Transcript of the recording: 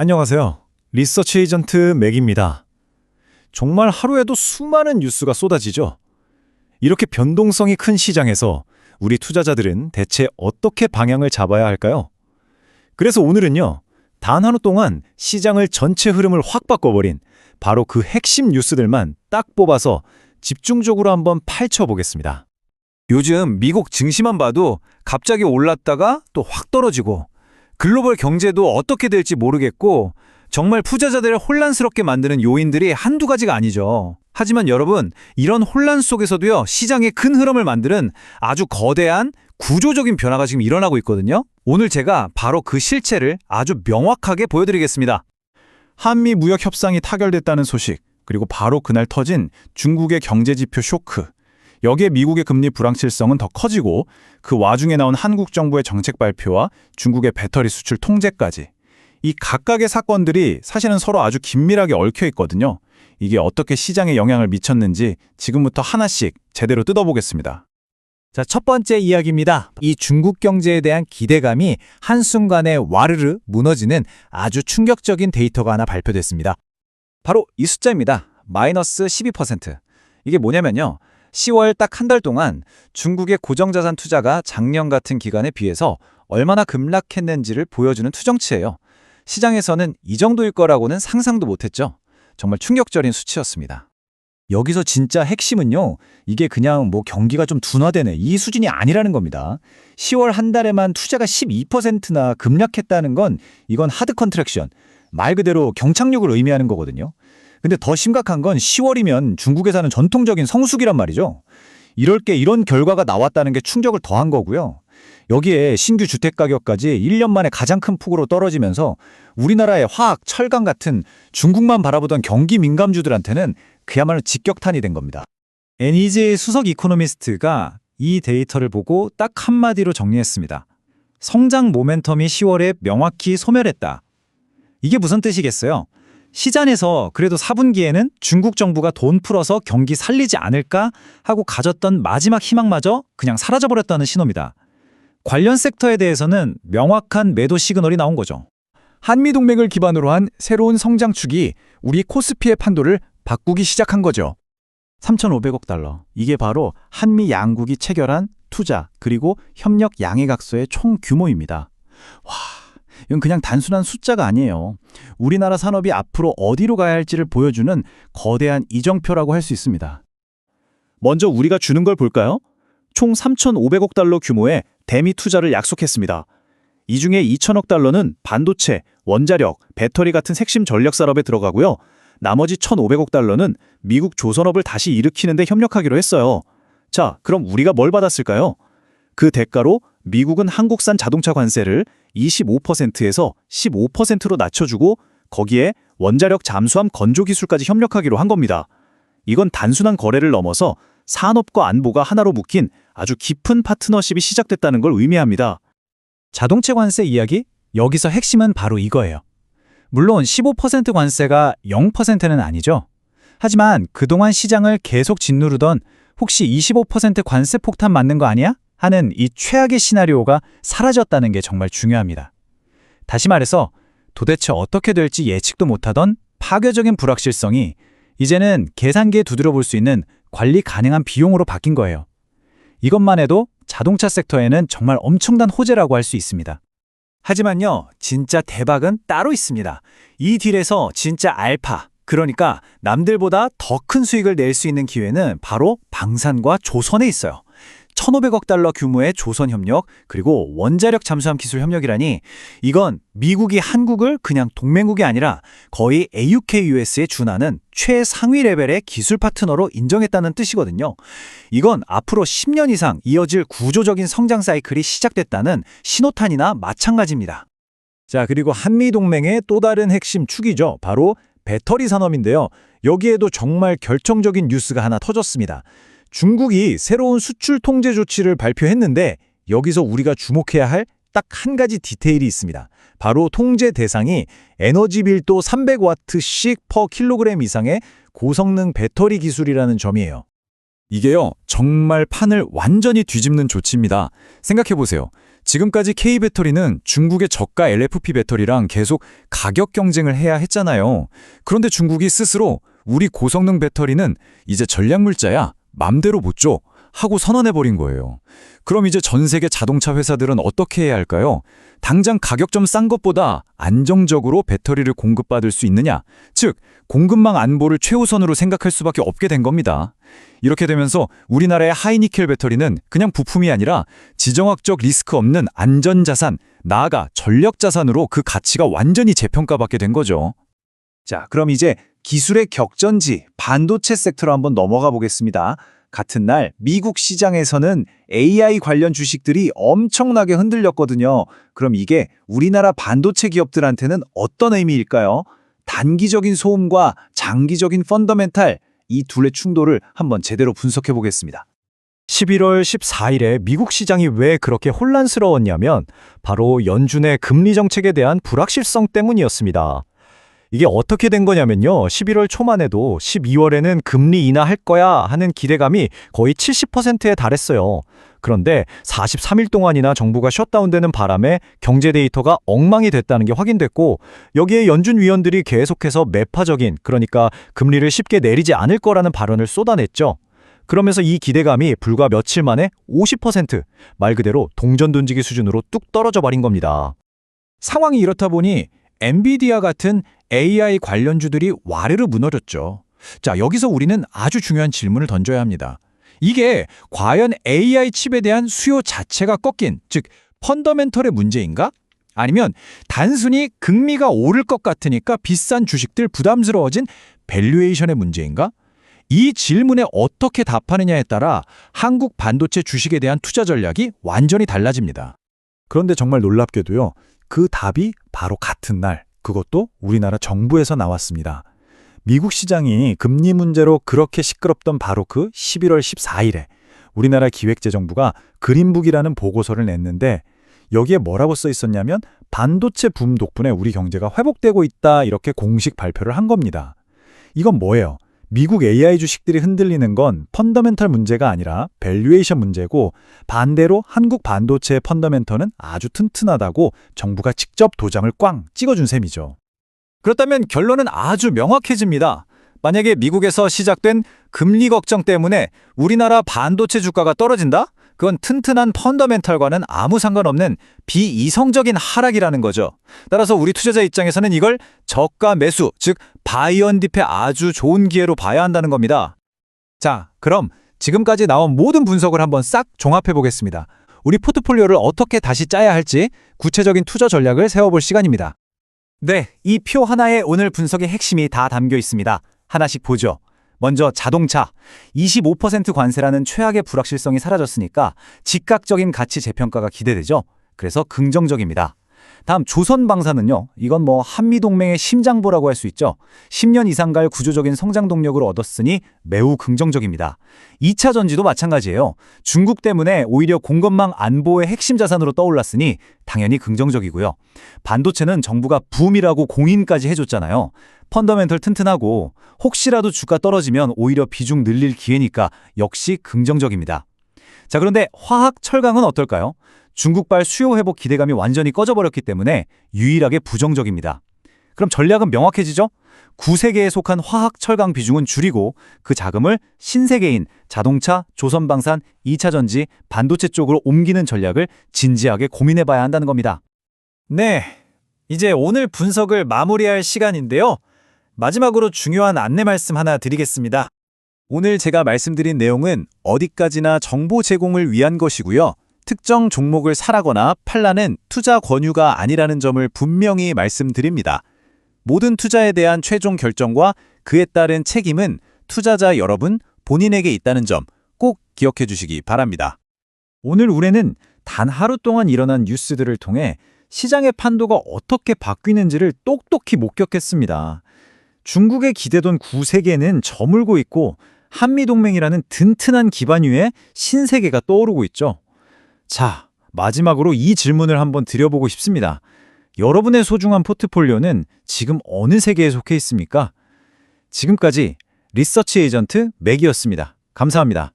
안녕하세요. 리서치 에이전트 맥입니다. 정말 하루에도 수많은 뉴스가 쏟아지죠. 이렇게 변동성이 큰 시장에서 우리 투자자들은 대체 어떻게 방향을 잡아야 할까요? 그래서 오늘은요, 단 하루 동안 시장을 전체 흐름을 확 바꿔버린 바로 그 핵심 뉴스들만 딱 뽑아서 집중적으로 한번 파헤쳐보겠습니다. 요즘 미국 증시만 봐도 갑자기 올랐다가 또 확 떨어지고 글로벌 경제도 어떻게 될지 모르겠고 정말 투자자들을 혼란스럽게 만드는 요인들이 한두 가지가 아니죠. 하지만 여러분, 이런 혼란 속에서도요, 시장의 큰 흐름을 만드는 아주 거대한 구조적인 변화가 지금 일어나고 있거든요. 오늘 제가 바로 그 실체를 아주 명확하게 보여드리겠습니다. 한미 무역 협상이 타결됐다는 소식, 그리고 바로 그날 터진 중국의 경제 지표 쇼크. 여기에 미국의 금리 불확실성은 더 커지고 그 와중에 나온 한국 정부의 정책 발표와 중국의 배터리 수출 통제까지. 이 각각의 사건들이 사실은 서로 아주 긴밀하게 얽혀 있거든요. 이게 어떻게 시장에 영향을 미쳤는지 지금부터 하나씩 제대로 뜯어보겠습니다. 자, 첫 번째 이야기입니다. 이 중국 경제에 대한 기대감이 한순간에 와르르 무너지는 아주 충격적인 데이터가 하나 발표됐습니다. 바로 이 숫자입니다. 마이너스 12%. 이게 뭐냐면요. 10월 딱 한 달 동안 중국의 고정자산 투자가 작년 같은 기간에 비해서 얼마나 급락했는지를 보여주는 투정치예요. 시장에서는 이 정도일 거라고는 상상도 못했죠. 정말 충격적인 수치였습니다. 여기서 진짜 핵심은요. 이게 그냥 뭐 경기가 좀 둔화되네 이 수준이 아니라는 겁니다. 10월 한 달에만 투자가 12%나 급락했다는 건 이건 하드 컨트랙션, 말 그대로 경착륙을 의미하는 거거든요. 근데 더 심각한 건 10월이면 중국에서는 전통적인 성수기란 말이죠. 이럴 게 이런 결과가 나왔다는 게 충격을 더한 거고요. 여기에 신규 주택 가격까지 1년 만에 가장 큰 폭으로 떨어지면서 우리나라의 화학, 철강 같은 중국만 바라보던 경기 민감주들한테는 그야말로 직격탄이 된 겁니다. 애니제의 수석 이코노미스트가 이 데이터를 보고 딱 한마디로 정리했습니다. 성장 모멘텀이 10월에 명확히 소멸했다. 이게 무슨 뜻이겠어요? 시장에서 그래도 4분기에는 중국 정부가 돈 풀어서 경기 살리지 않을까 하고 가졌던 마지막 희망마저 그냥 사라져버렸다는 신호입니다. 관련 섹터에 대해서는 명확한 매도 시그널이 나온 거죠. 한미동맹을 기반으로 한 새로운 성장축이 우리 코스피의 판도를 바꾸기 시작한 거죠. 3,500억 달러. 이게 바로 한미 양국이 체결한 투자 그리고 협력 양해각서의 총 규모입니다. 와, 이건 그냥 단순한 숫자가 아니에요. 우리나라 산업이 앞으로 어디로 가야 할지를 보여주는 거대한 이정표라고 할 수 있습니다. 먼저 우리가 주는 걸 볼까요? 총 3,500억 달러 규모의 대미 투자를 약속했습니다. 이 중에 2천억 달러는 반도체, 원자력, 배터리 같은 핵심 전력 산업에 들어가고요. 나머지 1,500억 달러는 미국 조선업을 다시 일으키는 데 협력하기로 했어요. 자, 그럼 우리가 뭘 받았을까요? 그 대가로 미국은 한국산 자동차 관세를 25%에서 15%로 낮춰주고 거기에 원자력 잠수함 건조 기술까지 협력하기로 한 겁니다. 이건 단순한 거래를 넘어서 산업과 안보가 하나로 묶인 아주 깊은 파트너십이 시작됐다는 걸 의미합니다. 자동차 관세 이야기? 여기서 핵심은 바로 이거예요. 물론 15% 관세가 0%는 아니죠. 하지만 그동안 시장을 계속 짓누르던 혹시 25% 관세 폭탄 맞는 거 아니야? 하는 이 최악의 시나리오가 사라졌다는 게 정말 중요합니다. 다시 말해서 도대체 어떻게 될지 예측도 못하던 파괴적인 불확실성이 이제는 계산기에 두드려 볼 수 있는 관리 가능한 비용으로 바뀐 거예요. 이것만 해도 자동차 섹터에는 정말 엄청난 호재라고 할 수 있습니다. 하지만요, 진짜 대박은 따로 있습니다. 이 딜에서 진짜 알파, 그러니까 남들보다 더 큰 수익을 낼 수 있는 기회는 바로 방산과 조선에 있어요. 1,500억 달러 규모의 조선 협력, 그리고 원자력 잠수함 기술 협력이라니 이건 미국이 한국을 그냥 동맹국이 아니라 거의 AUKUS에 준하는 최상위 레벨의 기술 파트너로 인정했다는 뜻이거든요. 이건 앞으로 10년 이상 이어질 구조적인 성장 사이클이 시작됐다는 신호탄이나 마찬가지입니다. 자, 그리고 한미 동맹의 또 다른 핵심 축이죠. 바로 배터리 산업인데요. 여기에도 정말 결정적인 뉴스가 하나 터졌습니다. 중국이 새로운 수출 통제 조치를 발표했는데 여기서 우리가 주목해야 할 딱 한 가지 디테일이 있습니다. 바로 통제 대상이 에너지 밀도 300와트씩 퍼 킬로그램 이상의 고성능 배터리 기술이라는 점이에요. 이게요, 정말 판을 완전히 뒤집는 조치입니다. 생각해보세요. 지금까지 K배터리는 중국의 저가 LFP 배터리랑 계속 가격 경쟁을 해야 했잖아요. 그런데 중국이 스스로 우리 고성능 배터리는 이제 전략물자야. 맘대로 못 줘. 하고 선언해버린 거예요. 그럼 이제 전 세계 자동차 회사들은 어떻게 해야 할까요? 당장 가격 좀 싼 것보다 안정적으로 배터리를 공급받을 수 있느냐? 즉, 공급망 안보를 최우선으로 생각할 수밖에 없게 된 겁니다. 이렇게 되면서 우리나라의 하이니켈 배터리는 그냥 부품이 아니라 지정학적 리스크 없는 안전자산, 나아가 전력자산으로 그 가치가 완전히 재평가받게 된 거죠. 자, 그럼 이제 기술의 격전지 반도체 섹터로 한번 넘어가 보겠습니다. 같은 날 미국 시장에서는 AI 관련 주식들이 엄청나게 흔들렸거든요. 그럼 이게 우리나라 반도체 기업들한테는 어떤 의미일까요? 단기적인 소음과 장기적인 펀더멘탈 이 둘의 충돌을 한번 제대로 분석해 보겠습니다. 11월 14일에 미국 시장이 왜 그렇게 혼란스러웠냐면 바로 연준의 금리 정책에 대한 불확실성 때문이었습니다. 이게 어떻게 된 거냐면요. 11월 초만 해도 12월에는 금리 인하할 거야 하는 기대감이 거의 70%에 달했어요. 그런데 43일 동안이나 정부가 셧다운되는 바람에 경제 데이터가 엉망이 됐다는 게 확인됐고 여기에 연준 위원들이 계속해서 매파적인 그러니까 금리를 쉽게 내리지 않을 거라는 발언을 쏟아냈죠. 그러면서 이 기대감이 불과 며칠 만에 50%, 말 그대로 동전 던지기 수준으로 뚝 떨어져 버린 겁니다. 상황이 이렇다 보니 엔비디아 같은 AI 관련주들이 와르르 무너졌죠. 자, 여기서 우리는 아주 중요한 질문을 던져야 합니다. 이게 과연 AI 칩에 대한 수요 자체가 꺾인, 즉 펀더멘털의 문제인가? 아니면 단순히 금리가 오를 것 같으니까 비싼 주식들 부담스러워진 밸류에이션의 문제인가? 이 질문에 어떻게 답하느냐에 따라 한국 반도체 주식에 대한 투자 전략이 완전히 달라집니다. 그런데 정말 놀랍게도요. 그 답이 바로 같은 날, 그것도 우리나라 정부에서 나왔습니다. 미국 시장이 금리 문제로 그렇게 시끄럽던 바로 그 11월 14일에 우리나라 기획재정부가 그린북이라는 보고서를 냈는데 여기에 뭐라고 써 있었냐면 반도체 붐 덕분에 우리 경제가 회복되고 있다 이렇게 공식 발표를 한 겁니다. 이건 뭐예요? 미국 AI 주식들이 흔들리는 건 펀더멘털 문제가 아니라 밸류에이션 문제고 반대로 한국 반도체의 펀더멘털은 아주 튼튼하다고 정부가 직접 도장을 꽝 찍어준 셈이죠. 그렇다면 결론은 아주 명확해집니다. 만약에 미국에서 시작된 금리 걱정 때문에 우리나라 반도체 주가가 떨어진다? 그건 튼튼한 펀더멘탈과는 아무 상관없는 비이성적인 하락이라는 거죠. 따라서 우리 투자자 입장에서는 이걸 저가 매수, 즉 바이언딥의 아주 좋은 기회로 봐야 한다는 겁니다. 자, 그럼 지금까지 나온 모든 분석을 한번 싹 종합해 보겠습니다. 우리 포트폴리오를 어떻게 다시 짜야 할지 구체적인 투자 전략을 세워볼 시간입니다. 네, 이 표 하나에 오늘 분석의 핵심이 다 담겨 있습니다. 하나씩 보죠. 먼저 자동차. 25% 관세라는 최악의 불확실성이 사라졌으니까 즉각적인 가치 재평가가 기대되죠. 그래서 긍정적입니다. 다음 조선방사는요. 이건 뭐 한미동맹의 심장보라고 할 수 있죠. 10년 이상 갈 구조적인 성장 동력을 얻었으니 매우 긍정적입니다. 2차 전지도 마찬가지예요. 중국 때문에 오히려 공급망 안보의 핵심 자산으로 떠올랐으니 당연히 긍정적이고요. 반도체는 정부가 붐이라고 공인까지 해줬잖아요. 펀더멘털 튼튼하고 혹시라도 주가 떨어지면 오히려 비중 늘릴 기회니까 역시 긍정적입니다. 자, 그런데 화학 철강은 어떨까요? 중국발 수요 회복 기대감이 완전히 꺼져버렸기 때문에 유일하게 부정적입니다. 그럼 전략은 명확해지죠? 구세계에 속한 화학 철강 비중은 줄이고 그 자금을 신세계인 자동차, 조선방산, 2차 전지, 반도체 쪽으로 옮기는 전략을 진지하게 고민해 봐야 한다는 겁니다. 네. 이제 오늘 분석을 마무리할 시간인데요. 마지막으로 중요한 안내 말씀 하나 드리겠습니다. 오늘 제가 말씀드린 내용은 어디까지나 정보 제공을 위한 것이고요. 특정 종목을 사라거나 팔라는 투자 권유가 아니라는 점을 분명히 말씀드립니다. 모든 투자에 대한 최종 결정과 그에 따른 책임은 투자자 여러분 본인에게 있다는 점 꼭 기억해 주시기 바랍니다. 오늘 우리는 단 하루 동안 일어난 뉴스들을 통해 시장의 판도가 어떻게 바뀌는지를 똑똑히 목격했습니다. 중국의 기대던 구세계는 저물고 있고 한미동맹이라는 든튼한 기반 위에 신세계가 떠오르고 있죠. 자, 마지막으로 이 질문을 한번 드려보고 싶습니다. 여러분의 소중한 포트폴리오는 지금 어느 세계에 속해 있습니까? 지금까지 리서치 에이전트 맥이었습니다. 감사합니다.